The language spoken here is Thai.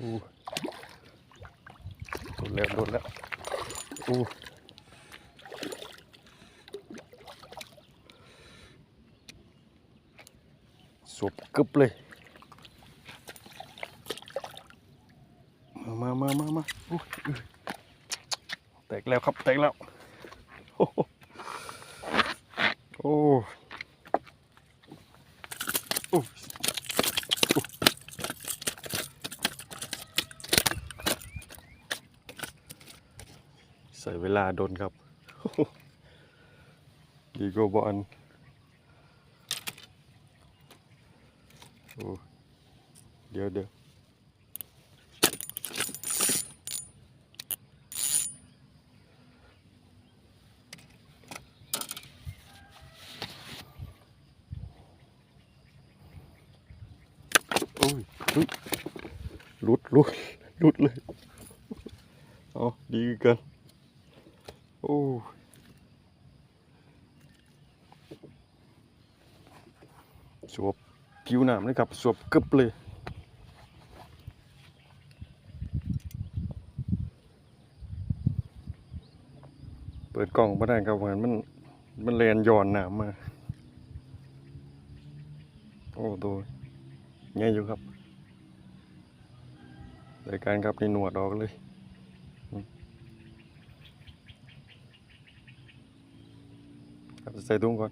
อู้โดนแล้วโดนแล้วอู้สวบกึบเลย มามามามามาอู้แตกแล้วครับ แตกแล้ว โอ้โอ้ ใส่เวลาโดนครับโอ้โกบอลโอ้เดี๋ยวเดี๋ยวโอ้ยลุดลุดลุดเลย เอาดีกัน โอ้สวบผิวหนามเลยครับสวบกึบเลยเปิดกล่องมาได้ครับเหมือนมันมันแลนย้อนหนามมา โอ้โดยง่ายอยู่ครับรายการครับนี่หนวดออกเลย 塞东关。